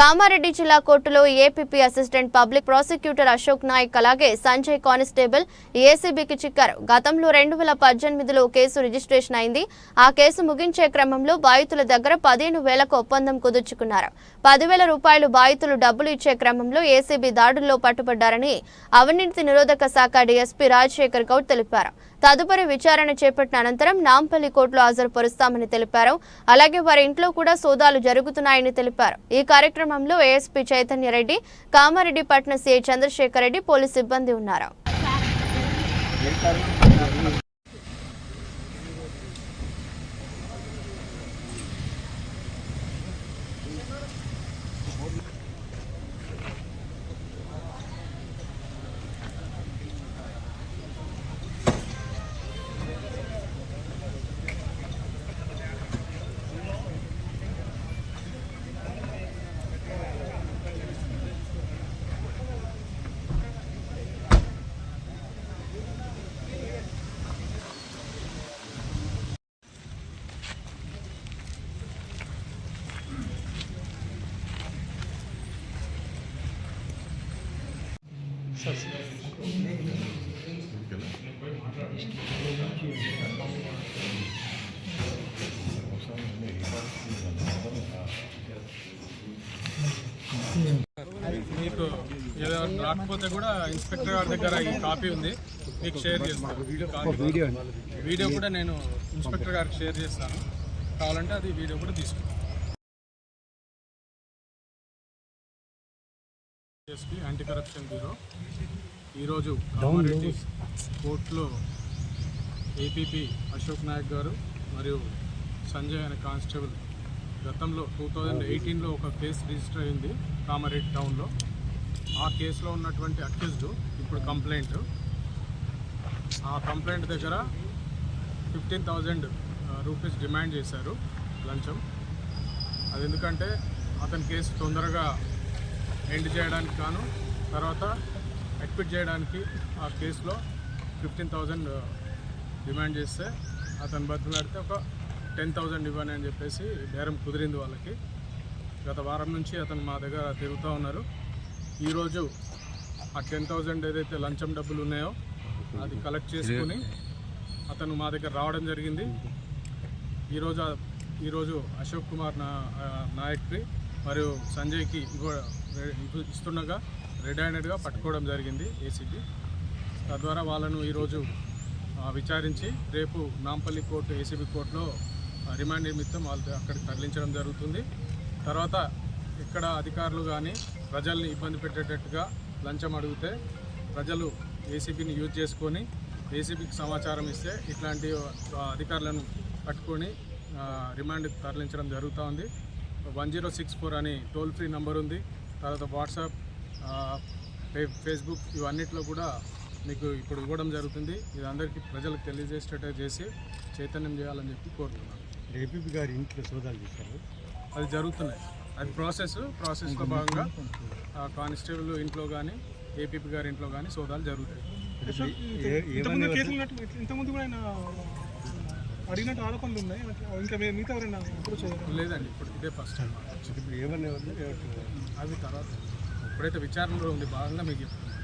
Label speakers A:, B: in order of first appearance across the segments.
A: కామారెడ్డి జిల్లా కోర్టులో APP assistant public prosecutor Ashok Naik అలాగే సంజయ్ కానిస్టేబుల్ ఏసీబీకి చిక్కారు. గతంలో రెండు వేల పద్దెనిమిదిలో కేసు రిజిస్ట్రేషన్ అయింది. ఆ కేసు ముగించే క్రమంలో బాధితుల దగ్గర పదిహేను వేలకు ఒప్పందం కుదుర్చుకున్నారు. పదివేల రూపాయలు బాధితులు డబ్బులు ఇచ్చే క్రమంలో ఏసీబీ దాడుల్లో పట్టుబడ్డారని అవినీతి నిరోధక శాఖ డీఎస్పీ రాజశేఖర్ గౌడ్ తెలిపారు. తదుపరి విచారణ చేపట్టిన అనంతరం నాంపల్లి కోర్టులో హాజరుపరుస్తామని తెలిపారు. అలాగే వారి ఇంట్లో కూడా సోదాలు జరుగుతున్నాయని తెలిపారు. ఈ కార్యక్రమంలో ఏఎస్పీ చైతన్య రెడ్డి కామారెడ్డి పట్న సీఐ చంద్రశేఖర్ రెడ్డి పోలీసు సిబ్బంది ఉన్నారు.
B: మీకు ఏదో రాకపోతే కూడా ఇన్స్పెక్టర్ గారి దగ్గర ఈ కాపీ ఉంది. మీకు షేర్ చేస్తాను. వీడియో వీడియో కూడా నేను ఇన్స్పెక్టర్ గారికి షేర్ చేస్తాను. కావాలంటే అది వీడియో కూడా తీసుకుంటాను. ఎస్పీ యాంటీ కరప్షన్ బ్యూరో ఈరోజు కామారెడ్డి కోర్టులో ఏపీపీ అశోక్ నాయక్ గారు మరియు సంజయ్ అనే కానిస్టేబుల్ గతంలో టూ థౌజండ్ ఎయిటీన్లో ఒక కేసు రిజిస్టర్ అయింది కామారెడ్డి టౌన్లో. ఆ కేసులో ఉన్నటువంటి అక్యూజ్డ్ ఇప్పుడు కంప్లైంట్. ఆ కంప్లైంట్ దగ్గర ఫిఫ్టీన్ థౌజండ్ రూపీస్ డిమాండ్ చేశారు లంచం. అది ఎందుకంటే అతని కేసు తొందరగా ఎండ్ చేయడానికి గాను తర్వాత అడ్మిట్ చేయడానికి ఆ కేసులో ఫిఫ్టీన్ థౌజండ్ డిమాండ్ చేస్తే అతను బతులాడితే ఒక టెన్ థౌజండ్ ఇవ్వని అని చెప్పేసి బేరం కుదిరింది వాళ్ళకి. గత వారం నుంచి అతను మా దగ్గర తిరుగుతూ ఉన్నారు. ఈరోజు ఆ టెన్ థౌజండ్ ఏదైతే లంచం డబ్బులు ఉన్నాయో అది కలెక్ట్ చేసుకుని అతను మా దగ్గర రావడం జరిగింది. ఈరోజు ఈరోజు అశోక్ కుమార్ నా నాయక్రి నాయక్కి మరియు సంజయ్కి ఇంకో ఇస్తుండగా రెడ్ హ్యాండెడ్గా పట్టుకోవడం జరిగింది ఏసీబీ. తద్వారా వాళ్ళను ఈరోజు విచారించి రేపు నాంపల్లి కోర్టు ఏసీబీ కోర్టులో రిమాండ్ నిమిత్తం వాళ్ళతో అక్కడికి తరలించడం జరుగుతుంది. తర్వాత ఇక్కడ అధికారులు కానీ ప్రజల్ని ఇబ్బంది పెట్టేటట్టుగా లంచం అడిగితే ప్రజలు ఏసీబీని యూజ్ చేసుకొని ఏసీబీకి సమాచారం ఇస్తే ఇట్లాంటి అధికారులను పట్టుకొని రిమాండ్ తరలించడం జరుగుతూ ఉంది. వన్ జీరో సిక్స్ ఫోర్ అని టోల్ ఫ్రీ నంబర్ ఉంది. తర్వాత వాట్సాప్ ఆ, ఫే- ఫేస్బుక్ ఇవన్నిట్లో కూడా మీకు ఇప్పుడు ఇవ్వడం జరుగుతుంది. ఇది అందరికీ ప్రజలకు తెలియజేసేటట్టు చేసి చైతన్యం చేయాలని చెప్పి కోరుతున్నాను.
C: ఏపీపీ గారి ఇంట్లో సోదాలు చేశారు.
B: అది జరుగుతున్నాయి. అది ప్రాసెస్ ప్రాసెస్లో భాగంగా ఆ కానిస్టేబుల్ ఇంట్లో కానీ ఏపీపీ గారి ఇంట్లో కానీ సోదాలు జరుగుతాయి.
D: ఇంతకుముందు కూడా ఆయన అడిగినట్టు ఆరోపణలు ఉన్నాయి. ఇంకా మిగతా ఎవరైనా అప్రోచ్ అయ్యారు?
B: లేదండి ఇప్పుడు ఇదే ఫస్ట్ టైం
C: ఇప్పుడు ఏమని ఏమంటున్నారు?
B: అది తర్వాత. ఇప్పుడైతే విచారణలో ఉంది భాగంగా మీకు చెప్తున్నాను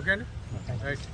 B: ఓకే. అండి? రైట్